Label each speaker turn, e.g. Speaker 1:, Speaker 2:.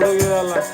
Speaker 1: রোডে গেলাম।